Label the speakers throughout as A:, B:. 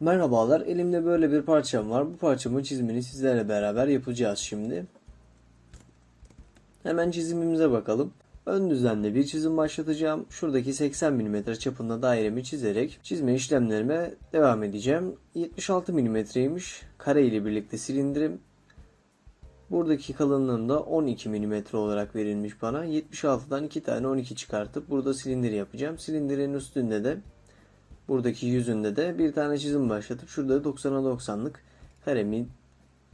A: Merhabalar, elimde böyle bir parçam var. Bu parçamın çizimini sizlerle beraber yapacağız şimdi. Hemen çizimimize bakalım. Ön düzlemde bir çizim başlatacağım. Şuradaki 80 mm çapında dairemi çizerek çizme işlemlerime devam edeceğim. 76 mm'ymiş. Kare ile birlikte silindirim. Buradaki kalınlığım da 12 mm olarak verilmiş bana. 76'dan 2 tane 12 çıkartıp burada silindir yapacağım. Silindirin üstünde de buradaki yüzünde de bir tane çizim başlatıp şurada 90'a 90'lık karemi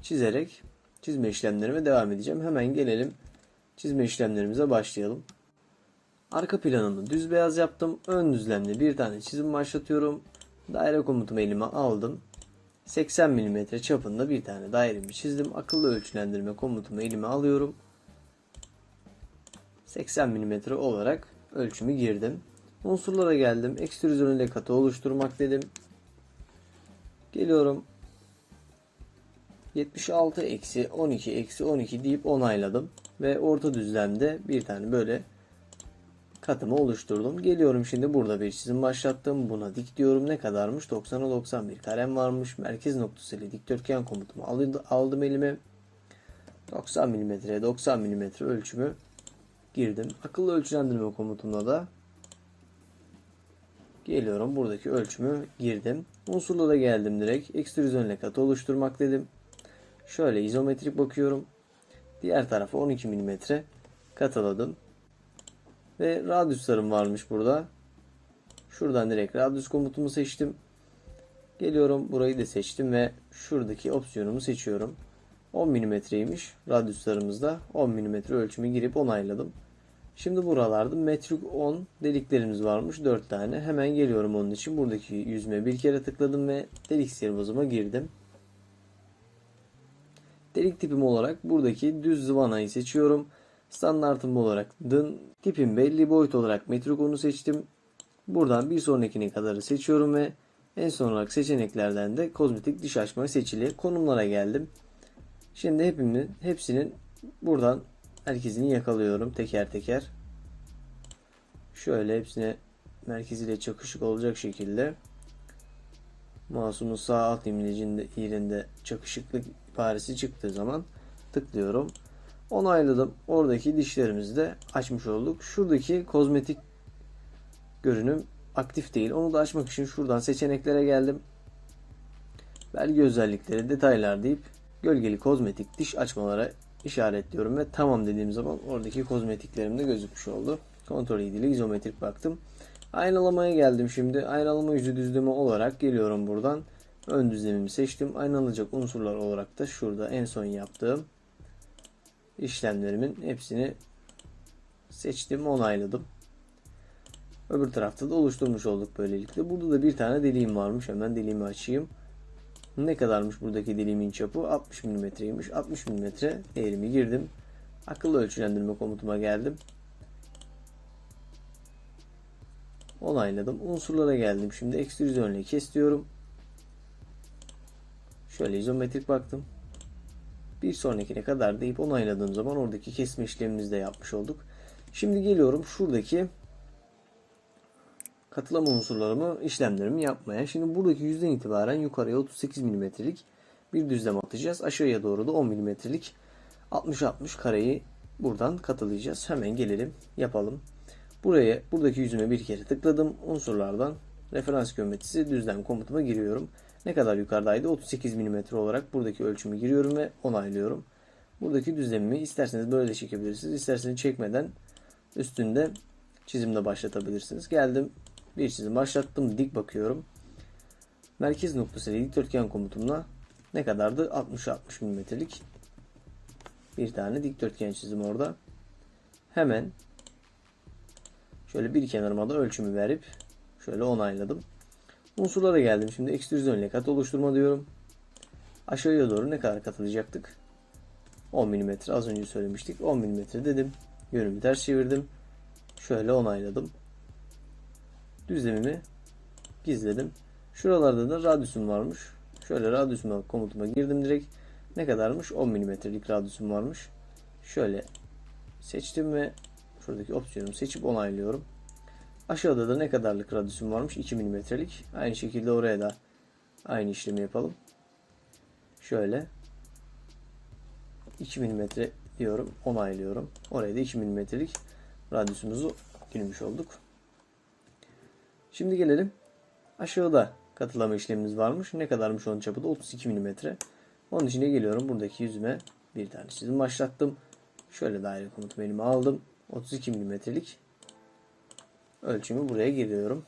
A: çizerek çizme işlemlerime devam edeceğim. Hemen gelelim çizme işlemlerimize başlayalım. Arka planını düz beyaz yaptım. Ön düzlemde bir tane çizim başlatıyorum. Daire komutumu elime aldım. 80 mm çapında bir tane dairemi çizdim. Akıllı ölçülendirme komutumu elime alıyorum. 80 mm olarak ölçümü girdim. Unsurlara geldim. Ekstrüzyon ile katı oluşturmak dedim. Geliyorum. 76 eksi 12 eksi 12 deyip onayladım. Ve orta düzlemde bir tane böyle katımı oluşturdum. Geliyorum şimdi burada bir çizim başlattım. Buna dik diyorum. Ne kadarmış? 90'a 91 karem varmış. Merkez noktası ile dikdörtgen komutumu aldı- aldım elime. 90 mm 90 mm ölçümü girdim. Akıllı ölçülendirme komutumla da Geliyorum buradaki ölçümü girdim. Unsurlara geldim direkt. Ekstrüzyon ile katı oluşturmak dedim. Şöyle izometrik bakıyorum. Diğer tarafa 12 mm kataladım. Ve radyuslarım varmış burada. Şuradan direkt radyus komutumu seçtim. Geliyorum burayı da seçtim ve şuradaki opsiyonumu seçiyorum. 10 mm'ymiş radyuslarımızda 10 mm ölçümü girip onayladım. Şimdi buralarda metrik 10 deliklerimiz varmış 4 tane. Hemen geliyorum onun için. Buradaki yüzme bir kere tıkladım ve delik sihirbazıma girdim. Delik tipim olarak buradaki düz zıvanayı seçiyorum. Standartım olarak dın tipim belli boyut olarak metrik 10'u seçtim. Buradan bir sonrakine kadarı seçiyorum ve en son olarak seçeneklerden de kozmetik diş açma seçili konumlara geldim. Şimdi hepiminin hepsinin buradan herkesini yakalıyorum teker teker. Şöyle hepsine merkeziyle çakışık olacak şekilde mouse'umun sağ alt imlecinde yerinde çakışıklık ibaresi çıktığı zaman tıklıyorum. Onayladım. Oradaki dişlerimizi de açmış olduk. Şuradaki kozmetik görünüm aktif değil. Onu da açmak için şuradan seçeneklere geldim. Belge özellikleri, detaylar deyip gölgeli kozmetik diş açmalara işaretliyorum ve tamam dediğim zaman oradaki kozmetiklerim de gözükmüş oldu. Kontrol ile izometrik baktım. Aynalamaya geldim şimdi. Aynalama yüzü düzleme olarak geliyorum buradan. Ön düzlemimi seçtim. Aynalanacak unsurlar olarak da şurada en son yaptığım işlemlerimin hepsini seçtim, onayladım. Öbür tarafta da oluşturmuş olduk böylelikle. Burada da bir tane deliğim varmış. Hemen deliğimi açayım. Ne kadarmış buradaki deliğimin çapı? 60 mm'ymiş. 60 mm değerimi girdim. Akıllı ölçülendirme komutuma geldim. Onayladım. Unsurlara geldim. Şimdi ekstrüzyon ile kes diyorum. Şöyle izometrik baktım. Bir sonrakine kadar deyip onayladığım zaman oradaki kesme işlemimizi de yapmış olduk. Şimdi geliyorum şuradaki katılama unsurlarımı, işlemlerimi yapmaya. Şimdi buradaki yüzden itibaren yukarıya 38 mm'lik bir düzlem atacağız. Aşağıya doğru da 10 mm'lik 60-60 kareyi buradan katılayacağız. Hemen gelelim, yapalım. Buraya, buradaki yüzüme bir kere tıkladım. Unsurlardan referans geometrisi düzlem komutuma giriyorum. Ne kadar yukarıdaydı? 38 mm olarak buradaki ölçümü giriyorum ve onaylıyorum. Buradaki düzlemimi isterseniz böyle çekebilirsiniz. İsterseniz çekmeden üstünde çizimde başlatabilirsiniz. Geldim bir çizim başlattım. Dik bakıyorum. Merkez noktası ile dikdörtgen komutumla ne kadardı? 60-60 mm'lik bir tane dikdörtgen çizim orada. Hemen şöyle bir kenarıma da ölçümü verip şöyle onayladım. Unsurlara geldim. Şimdi ekstrüzyon ile kat oluşturma diyorum. Aşağıya doğru ne kadar katılacaktık? 10 mm az önce söylemiştik. 10 mm dedim. Yönümü ters çevirdim. Şöyle onayladım. Düzlemimi gizledim. Şuralarda da radyüsüm varmış. Şöyle radyüsüme komutuma girdim direkt. Ne kadarmış? 10 mm'lik radyüsüm varmış. Şöyle seçtim ve şuradaki opsiyonumu seçip onaylıyorum. Aşağıda da ne kadarlık radyüsüm varmış? 2 mm'lik. Aynı şekilde oraya da Aynı işlemi yapalım. Şöyle 2 mm diyorum. Onaylıyorum. Oraya da 2 mm'lik radyusumuzu girmiş olduk. Şimdi gelelim. Aşağıda katılama işlemimiz varmış. Ne kadarmış onun çapı da 32 mm. Onun için de geliyorum. Buradaki yüzüme bir tane çizim başlattım. Şöyle daire komutumu elime aldım. 32 mm'lik ölçümü buraya giriyorum.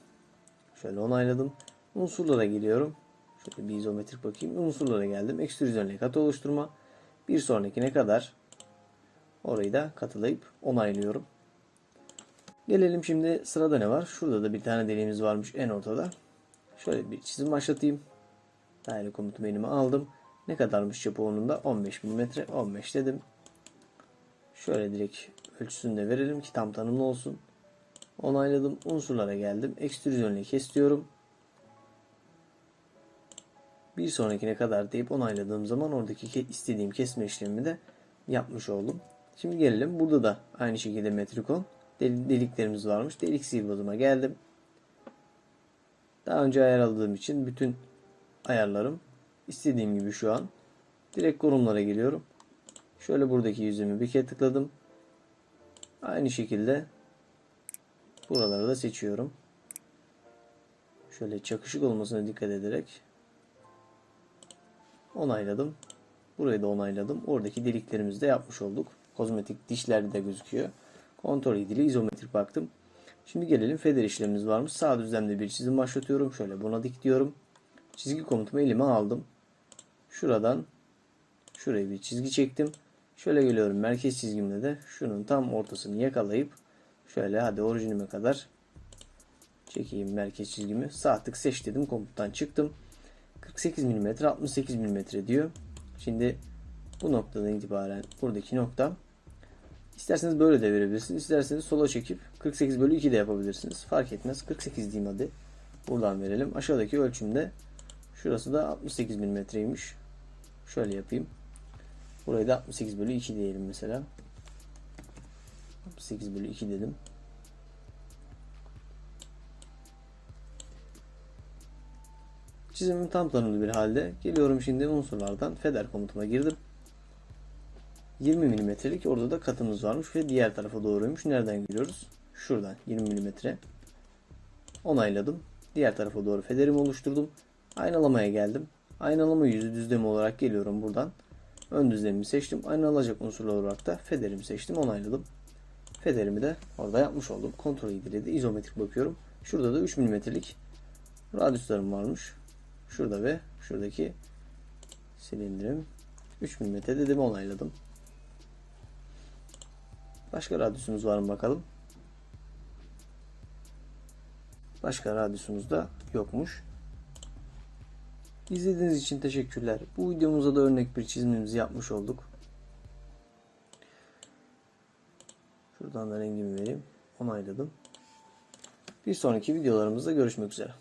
A: Şöyle onayladım. Unsurlara giriyorum. Şöyle bir izometrik bakayım. Unsurlara geldim. Ekstrüzyon katı oluşturma. Bir sonrakine kadar orayı da katılayıp onaylıyorum. Gelelim şimdi sırada ne var? Şurada da bir tane deliğimiz varmış en ortada. Şöyle bir çizim başlatayım. Daire komutumu elime aldım. Ne kadarmış çapı onun da? 15 mm. 15 dedim. Şöyle direkt ölçüsünü de verelim ki tam tanımlı olsun. Onayladım. Unsurlara geldim. Ekstrüzyon ile kesiyorum. Bir sonrakine kadar deyip onayladığım zaman oradaki istediğim kesme işlemini de yapmış oldum. Şimdi gelelim. Burada da aynı şekilde metrikon deliklerimiz varmış. Delik sihirbazıma geldim. Daha önce ayarladığım için bütün ayarlarım istediğim gibi şu an. Direkt konumlara geliyorum. Şöyle buradaki yüzümü bir kere tıkladım. Aynı şekilde buraları da seçiyorum. Şöyle çakışık olmasına dikkat ederek onayladım. Burayı da onayladım. Oradaki deliklerimizi de yapmış olduk. Kozmetik dişlerde de gözüküyor. Kontrol ilgili izometrik baktım. Şimdi gelelim feder işlemimiz varmış. Sağ düzlemde bir çizim başlatıyorum. Şöyle buna dik diyorum. Çizgi komutumu elime aldım. Şuradan şuraya bir çizgi çektim. Şöyle geliyorum merkez çizgimle de şunun tam ortasını yakalayıp şöyle hadi orijinime kadar çekeyim merkez çizgimi. Sağ tık seç dedim komuttan çıktım. 48 mm 68 mm diyor. Şimdi bu noktadan itibaren buradaki nokta isterseniz böyle de verebilirsiniz. İsterseniz sola çekip 48 bölü 2 de yapabilirsiniz. Fark etmez. 48 diyeyim hadi. Buradan verelim. Aşağıdaki ölçümde şurası da 68 mm'ymiş. Şöyle yapayım. Burayı da 68 bölü 2 diyelim mesela. 68 bölü 2 dedim. Çizimim tam tanımlı bir halde. Geliyorum şimdi unsurlardan feder komutuna girdim. 20 milimetrelik orada da katımız varmış ve diğer tarafa doğruymuş. Nereden giriyoruz? Şuradan 20 milimetre. Onayladım. Diğer tarafa doğru federimi oluşturdum. Aynalamaya geldim. Aynalama yüzü düzlemi olarak geliyorum buradan. Ön düzlemimi seçtim. Aynalacak unsurlar olarak da federimi seçtim. Onayladım. Federimi de orada yapmış oldum. Kontrol ilgili de izometrik bakıyorum. Şurada da 3 milimetrelik radyuslarım varmış. Şurada ve şuradaki silindirim 3 mm dedim onayladım. Başka radyusumuz var mı bakalım. Başka radyusumuz da yokmuş. İzlediğiniz için teşekkürler. Bu videomuzda da örnek bir çizimimizi yapmış olduk. Şuradan da rengimi vereyim. Onayladım. Bir sonraki videolarımızda görüşmek üzere.